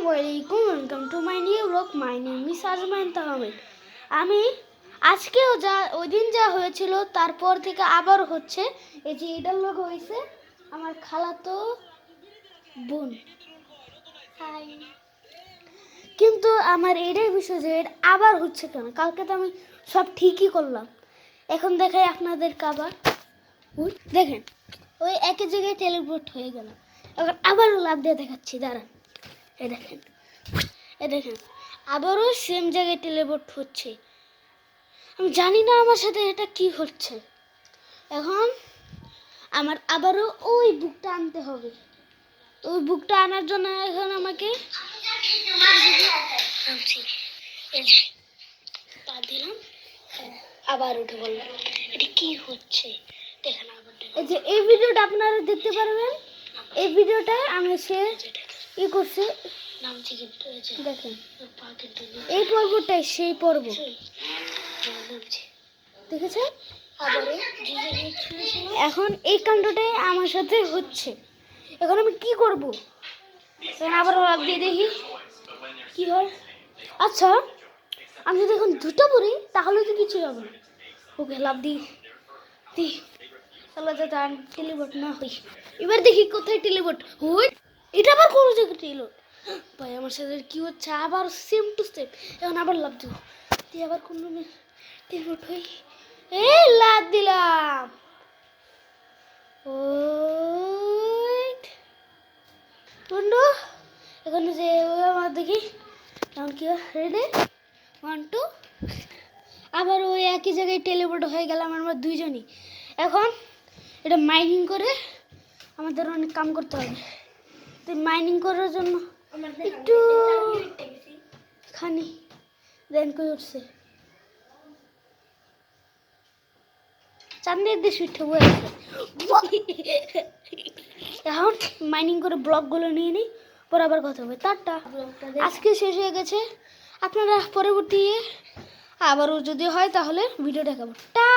আসসালামু আলাইকুম welcome to my new blog my name miss Ajman Tahmid আমি আজকেও যা, ওই দিন যা হয়েছিল, তারপর থেকে আবার হচ্ছে। এই যে এটার লোক হয়েছে, আমার খালাতো বোন। কিন্তু আমার এটাই বিষয় যে আবার হচ্ছে কেন? কালকে তো আমি সব ঠিকই করলাম। এখন দেখাই আপনাদের আবার। দেখেন, ওই একই জায়গায় টেলিপোর্ট হয়ে গেল। এখন আবারও লাভ দিয়ে দেখাচ্ছি, দাঁড়ান। এ দেখেন। এ দেখেন আবারও সেম জায়গায় টেলিপোর্ট হচ্ছে। আমি জানি না আমার সাথে এটা কি হচ্ছে। এখন আমার আবারও ওই বুকটা আনতে হবে। ওই বুকটা আনার জন্য এখন আমাকে পা দিলাম। আবার উঠে বললাম এটা কি হচ্ছে? দেখেন এই যে এই ভিডিওটা আপনারা দেখতে পারবেন। এই ভিডিওটা আমি সে ই করছে। দেখেন। এই পর্বটাই সেই পর্ব। দেখেছেন? এখন এই কাণ্ডটাই আমার সাথে হচ্ছে। এখন আমি কি করব? এখন আবার লাভ দিয়ে দেখি। কি হয়? আচ্ছা আমি যদি এখন দুটো পড়ি তাহলে তো কিছু হবে না। ওকে লাভ দিই দিই চলো যাতে আর টেলিভোট না হই। এবার দেখি কোথায় টেলিভোট হই। এটা আবার কোনো জায়গায় টেলিভোট ভাই, আমার সাথে কি হচ্ছে? আবার সেম টু সেম এখন আবার লাভ দিব। দিয়ে আবার কোন টেলিভোট হই? এ লাভ দিলাম। ওইট বন্ধু, এখন যে আমার দেখি। এখন কি রেডি ওয়ান টু আবার ওই একই জায়গায় টেলিপোর্ট হয়ে গেলাম আমরা দুইজনই। এখন এটা মাইনিং করে আমাদের অনেক কাম করতে হবে। তো মাইনিং করার জন্য একটু খানি দেন কই উঠছে। চান্দের দেশে উঠে আছে এখন। মাইনিং করে ব্লকগুলো নিয়ে নিই পরে আবার কথা হবে। তারটা আজকে শেষ হয়ে গেছে। আপনারা পরবর্তী আবারও যদি হয় তাহলে ভিডিও দেখাবো। টা